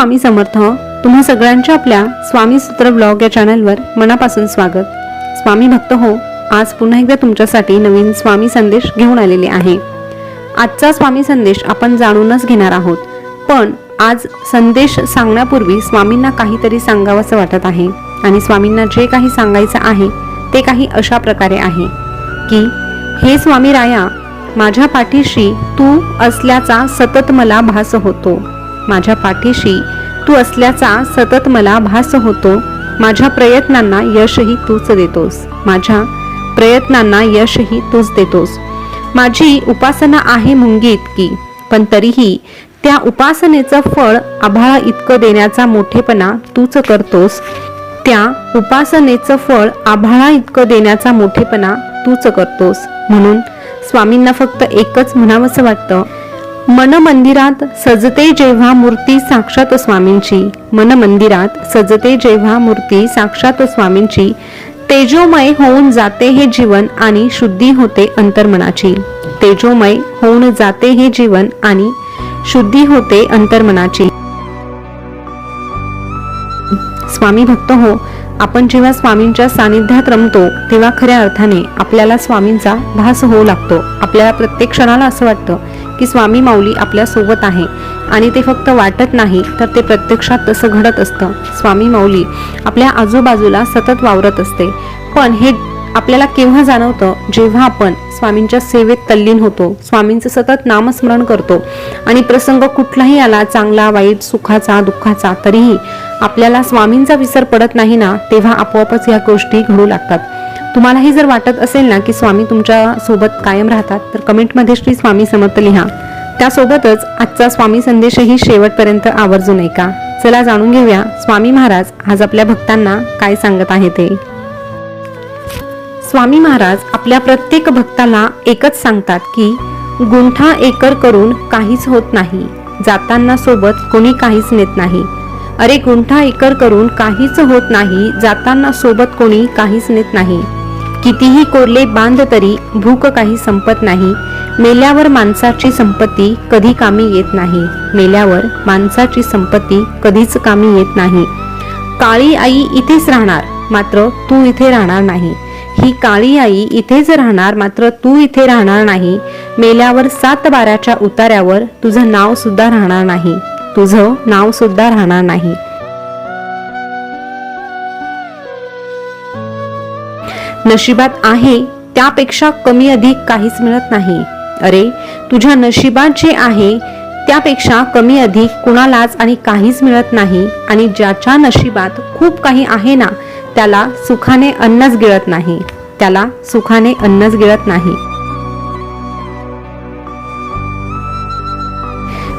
स्वामी समर्थ तुम्हा सगळ्यांच्या आपल्या स्वामी सूत्र ब्लॉग या चॅनलवर मनापासून स्वागत. स्वामी भक्त हो आज पुन्हा एकदा तुमच्यासाठी नवीन स्वामी संदेश घेऊन आलेले आहे. आजचा स्वामी संदेश आपण जाणूनच घेणार आहोत. पण आज संदेश सांगण्यापूर्वी स्वामींना काहीतरी सांगावंसं वाटत आहे आणि स्वामींना जे काही सांगायचं आहे ते काही अशा प्रकारे आहे की हे स्वामी राया माझ्या पाठीशी तू असल्याचा सतत मला भास होतो. माझ्या पाठीशी. तू असल्याचा सतत मला भास होतो. माझ्या प्रयत्नांना यशही तूच देतोस. माझ्या प्रयत्नांना यशही तूच देतोस. माझी उपासना आहे मुंगी इतकी. पण तरीही त्या उपासनेचं फळ आभाळा इतकं देण्याचा मोठेपणा तूच करतोस. त्या उपासनेचं फळ आभाळा इतकं देण्याचा मोठेपणा तूच करतोस. म्हणून स्वामींना फक्त एकच म्हणावंसं वाटतं. मन मंदिरात सजते जेव्हा मूर्ती साक्षात स्वामींची. मन मंदिरात सजते जेव्हा मूर्ती साक्षात स्वामींची. तेजोमय होऊन जाते हे जीवन आणि शुद्धी होते अंतर्मनाची. तेजोमय होऊन जाते हे जीवन आणि शुद्धी होते अंतर्मनाची. स्वामी भक्त हो आपण जेव्हा स्वामींच्या सानिध्यात रमतो तेव्हा खऱ्या अर्थाने आपल्याला स्वामींचा भास होऊ लागतो. आपल्याला प्रत्येक क्षणाला असं वाटतं की स्वामी माऊली आपल्यासोबत आहे आणि ते फक्त वाटत नाही तर ते प्रत्यक्षात तसं घडत असतं. स्वामी माऊली आपल्या आजूबाजूला सतत वावरत असते. पण हे आपल्याला केव्हा जाणवतं? जेव्हा आपण स्वामींच्या सेवेत तल्लीन होतो स्वामींचं सतत नामस्मरण करतो आणि प्रसंग कुठलाही आला चांगला वाईट सुखाचा दुःखाचा तरीही आपल्याला स्वामींचा विसर पडत नाही ना तेव्हा आपोआपच या गोष्टी घडू लागतात. तुम्हालाही जर वाटत असेल ना की स्वामी तुमच्यासोबत कायम राहतात तर कमेंटमध्ये श्री स्वामी समर्थ लिहा. त्यासोबतच आजचा स्वामी संदेशही शेवटपर्यंत आवर्जून ऐका. चला जाणून घेऊया स्वामी महाराज आज आपल्या भक्तांना काय सांगत आहे ते. स्वामी महाराज आपल्या प्रत्येक भक्ताला एकच सांगतात की गुंठा एकर करून काहीच होत नाही. जाताना सोबत कोणी काहीच नेत नाही. अरे गुंठा एकर करून काहीच होत नाही जाताना सोबत कोणी काहीच नेत नाही. कितीही कोरले बांध तरी भूक काही संपत नाही. मेल्यावर माणसाची संपत्ती कधी कामी येत नाही. मेल्यावर माणसाची संपत्ती कधीच कामी येत नाही. काळी आई इथेच राहणार मात्र तू इथे राहणार नाही. ही काळी आई इथेच राहणार मात्र तू इथे राहणार नाही. मेल्यावर सात बाराच्या उतार्यावर तुझं नाव सुद्धा राहणार नाही. तुझं नाव सुद्धा राहणार नाही. नशिबात आहे त्यापेक्षा कमी अधिक काहीच मिळत नाही. अरे तुझ्या नशिबात जे आहे त्यापेक्षा कमी अधिक कुणालाच आणि काहीच मिळत नाही आणि ज्याच्या नशिबात खूप काही आहे ना त्याला सुखाने अन्नच गिळत नाही. त्याला सुखाने अन्नच गिळत नाही.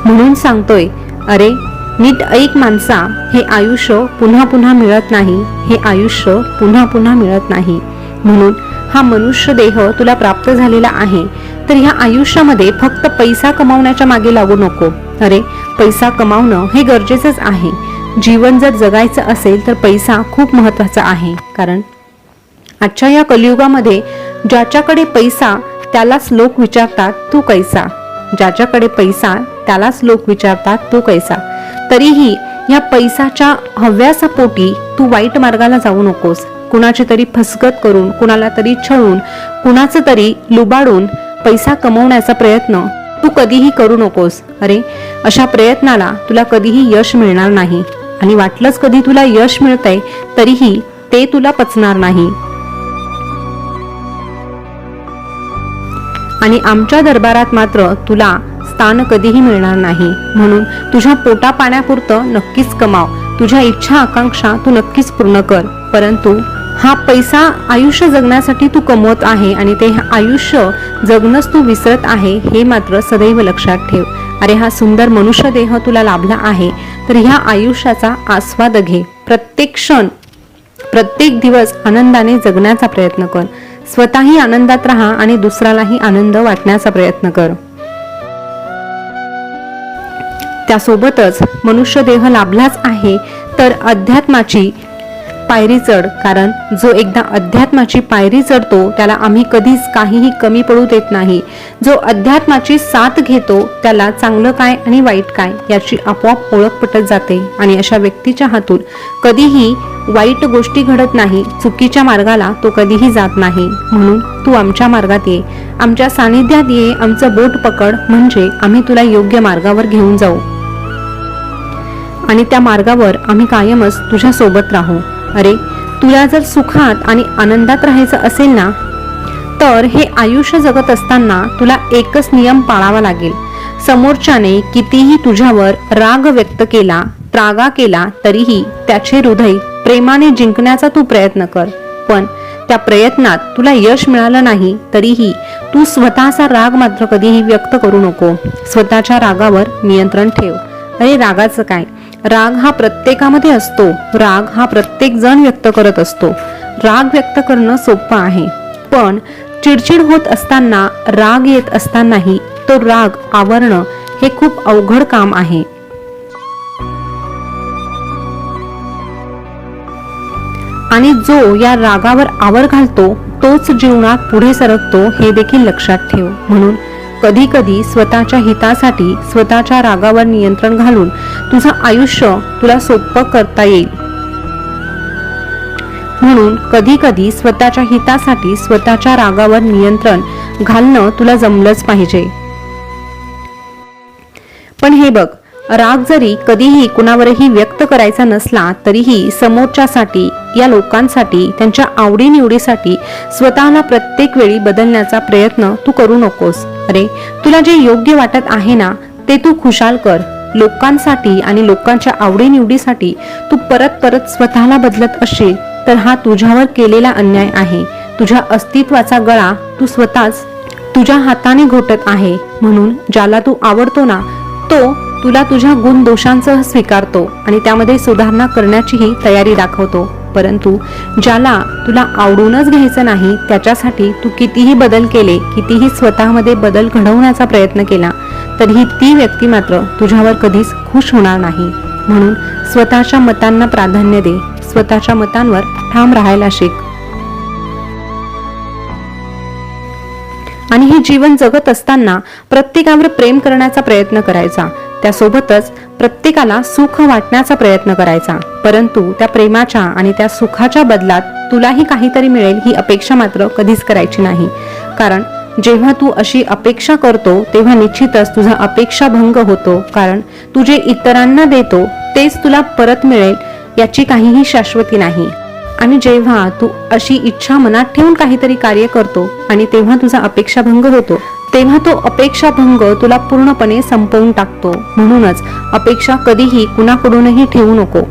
म्हणून सांगतोय अरे नीट ऐक माणसा हे आयुष्य पुन्हा पुन्हा मिळत नाही हे आयुष्य पुन्हा पुन्हा मिळत नाही. म्हणून हा मनुष्य देह तुला प्राप्त झालेला आहे तर ह्या आयुष्यामध्ये फक्त पैसा कमावण्याच्या मागे लागू नको. अरे पैसा कमावणं हे गरजेचंच आहे. जीवन जर जगायचं असेल तर पैसा खूप महत्त्वाचा आहे. कारण आजच्या या कलियुगामध्ये ज्याच्याकडे पैसा त्यालाच लोक विचारतात तू कैसा? ज्याच्याकडे पैसा त्यालाच लोक विचारतात तू कैसा? तरीही या पैसाच्या हव्यासापोटी तू वाईट मार्गाला जाऊ नकोस. कुणाची तरी फसगत करून कुणाला तरी छळून कुणाचं तरी लुबाडून पैसा कमवण्याचा प्रयत्न तू कधीही करू नकोस. अरे अशा प्रयत्नाला तुला कधीही यश मिळणार नाही. आणि वाटलंच कधी तुला यश मिळतंय तरीही ते तुला पचणार नाही. आणि आमच्या दरबारात मात्र तुला स्थान कधीही मिळणार नाही. म्हणून तुझ्या पोटा पाण्यापुरतं नक्कीच कमाव. तुझ्या इच्छा आकांक्षा तू नक्कीच पूर्ण कर. परंतु हा पैसा आयुष्य जगण्यासाठी तू कमवत आहे आणि ते आयुष्य जगणंच तू विसरत आहे हे मात्र सदैव लक्षात ठेव. अरे हा सुंदर मनुष्य देह तुला लाभला आहे तर ह्या आयुष्याचा आस्वाद घे. प्रत्येक क्षण प्रत्येक दिवस आनंदाने जगण्याचा प्रयत्न कर. स्वतःही आनंदात राहा आणि दुसऱ्यालाही आनंद वाटण्याचा प्रयत्न कर. त्यासोबतच मनुष्य देह लाभलाच आहे तर अध्यात्माची पायरी चढ कारण जो एकदा अध्यात्माची पायरी चढतो त्याला आम्ही कधीच काहीही कमी पडू देत नाही. जो अध्यात्माची साथ घेतो त्याला चांगलं काय आणि वाईट काय याची आपोआप ओळख पटत जाते. आणि अशा व्यक्तीच्या हातून कधीही वाईट गोष्टी घडत नाही चुकीच्या मार्गाला तो कधीही जात नाही. म्हणून तू आमच्या मार्गात ये. आमच्या सानिध्यात ये. आमचं बोट पकड. म्हणजे आम्ही तुला योग्य मार्गावर घेऊन जाऊ. आणि त्या मार्गावर आम्ही कायमच तुझ्या सोबत राहू. अरे तुला जर सुखात आणि आनंदात राहायचं असेल ना तर हे आयुष्य जगत असताना तुला एकच नियम पाळावा लागेल. समोरच्याने कितीही तुझ्यावर राग व्यक्त केला त्रागा केला तरीही त्याचे हृदय प्रेमाने जिंकण्याचा तू प्रयत्न कर. पण त्या प्रयत्नात तुला यश मिळालं नाही तरीही तू स्वतःचा राग मात्र कधीही व्यक्त करू नको. स्वतःच्या रागावर नियंत्रण ठेव. अरे रागाचं काय? राग हा प्रत्येकामध्ये असतो. राग हा प्रत्येक जण व्यक्त करत असतो. राग व्यक्त करणं सोपं आहे. पण चिडचिड होत असताना राग येत असतानाही तो राग आवरणं हे खूप अवघड काम आहे. आणि जो या रागावर आवर घालतो तोच जीवनात पुढे सरकतो हे देखील लक्षात ठेव. म्हणून कधी कधी स्वतःच्या हितासाठी स्वतःच्या रागावर नियंत्रण घालून तुझं आयुष्य तुला सोपं करता येईल. म्हणून कधी कधी स्वतःच्या हितासाठी स्वतःच्या रागावर नियंत्रण घालणं तुला जमलंच पाहिजे. पण हे बघ राग जरी कधीही कुणावरही व्यक्त करायचा नसला तरीही समोरच्यासाठी या लोकांसाठी त्यांच्या आवडीनिवडीसाठी स्वतःला प्रत्येक वेळी बदलण्याचा प्रयत्न तू करू नकोस. अरे तुला जे योग्य वाटत आहे ना ते तू खुशाल कर. लोकांसाठी आणि लोकांच्या आवडीनिवडीसाठी तू परत परत स्वतःला बदलत असशील तर हा तुझ्यावर केलेला अन्याय आहे. तुझ्या अस्तित्वाचा गळा तू स्वतःच तुझ्या हाताने घोटत आहे. म्हणून ज्याला तू आवडतो ना तो तुला तुझ्या गुण दोषांसह स्वीकारतो आणि त्यामध्ये सुधारणा करण्याचीही तयारी दाखवतो. परंतु ज्याला तुला आवडूनच घ्यायचं नाही त्याच्यासाठी तू कितीही बदल केले कितीही स्वतःमध्ये बदल घडवण्याचा प्रयत्न केला तरीही ती व्यक्ती मात्र तुझ्यावर कधीच खुश होणार नाही. म्हणून स्वतःच्या मतांना प्राधान्य दे स्वतःच्या मतांवर ठाम राहायला शिक. आणि हे जीवन जगत असताना प्रत्येकावर प्रेम करण्याचा प्रयत्न करायचा. त्यासोबतच प्रत्येकाला सुख वाटण्याचा प्रयत्न करायचा. परंतु त्या प्रेमाच्या आणि त्या सुखाच्या बदलात तुलाही काहीतरी मिळेल ही अपेक्षा मात्र कधीच करायची नाही. कारण जेव्हा तू अशी अपेक्षा करतो तेव्हा निश्चितच तुझा अपेक्षा भंग होतो. कारण तू जे इतरांना देतो तेच तुला परत मिळेल याची काहीही शाश्वती नाही. आणि जेव्हा तू अशी इच्छा मनात ठेवून काहीतरी कार्य करतो आणि तेव्हा तुझा अपेक्षाभंग होतो तेव्हा तो अपेक्षाभंग तुला पूर्णपणे संपवून टाकतो. म्हणूनच अपेक्षा कधीही कुणाकडूनही ठेवू नको.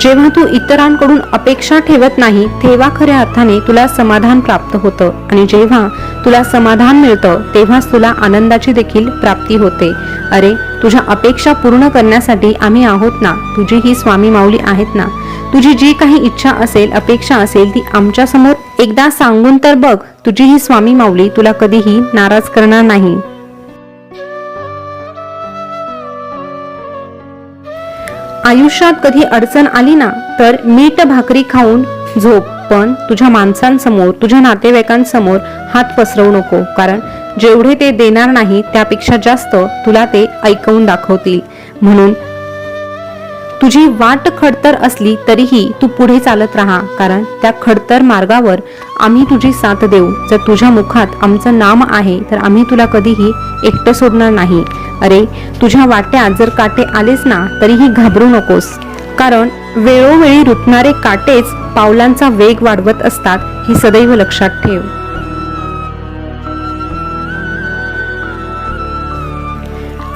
जेव्हा तू इतरांकडून अपेक्षा ठेवत नाही तेव्हा खऱ्या अर्थाने तुला समाधान प्राप्त होतं आणि जेव्हा तुला समाधान मिळतं तेव्हाच तुला आनंदाची देखील प्राप्ती होते. अरे तुझ्या अपेक्षा पूर्ण करण्यासाठी आम्ही आहोत ना? तुझी ही स्वामी माऊली आहेत ना? तुझी जी काही इच्छा असेल अपेक्षा असेल ती आमच्यासमोर एकदा सांगून तर बघ तुझी ही स्वामी माऊली तुला कधीही नाराज करणार नाही. आयुष्यात कधी अडचण आली ना तर मीठ भाकरी खाऊन झोप. पण तुझ्या माणसांसमोर तुझ्या नातेवाईकांसमोर हात पसरवू नको कारण जेवढे ते देणार नाही त्यापेक्षा जास्त तुला ते ऐकवून दाखवतील. म्हणून तुझी वाट खडतर असली तरीही तू पुढे चालत राहा कारण त्या खडतर मार्गावर आम्ही तुझी साथ देऊ. जर तुझ्या मुखात आमचं नाम आहे तर आम्ही तुला कधीही एकटं सोडणार नाही. अरे तुझ्या वाट्यात जर काटे आलेच ना तरीही घाबरू नकोस. कारण वेळोवेळी रुतणारे काटेच पावलांचा वेग वाढवत असतात ही सदैव लक्षात ठेव.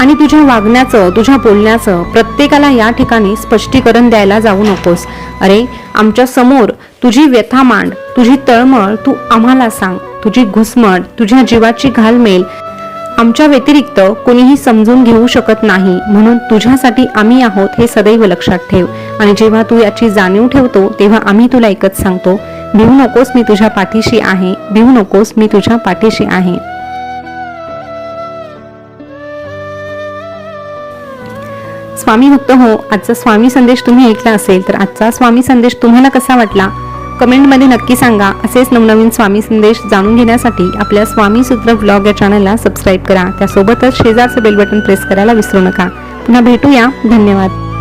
आणि तुझ्या वागण्याचं तुझ्या बोलण्याचं प्रत्येकाला या ठिकाणी स्पष्टीकरण द्यायला जाऊ नकोस. अरे आमच्यासमोर तुझी व्यथा मांड तुझी तळमळ तू आम्हाला सांग. तुझी घुसमट तुझ्या जीवाची घालमेल आमच्या व्यतिरिक्त कोणीही समजून घेऊ शकत नाही. म्हणून तुझ्यासाठी आम्ही आहोत हे सदैव लक्षात ठेव. आणि जेव्हा तू याची जाणीव ठेवतो तेव्हा आम्ही तुला एकच सांगतो भिवू नकोस मी तुझ्या पाठीशी आहे. भिवू नकोस मी तुझ्या पाठीशी आहे. स्वामी भक्त हो आजचा स्वामी संदेश तुम्ही ऐकला असेल तर आजचा स्वामी संदेश तुम्हाला कसा वाटला? कमेंटमध्ये नक्की सांगा. असेच नवनवीन स्वामी संदेश जाणून घेण्यासाठी आपल्या स्वामी सूत्र ब्लॉग या चॅनलला सबस्क्राईब करा. त्यासोबतच शेजारचं बेल बटन प्रेस करायला विसरू नका. पुन्हा भेटूया. धन्यवाद.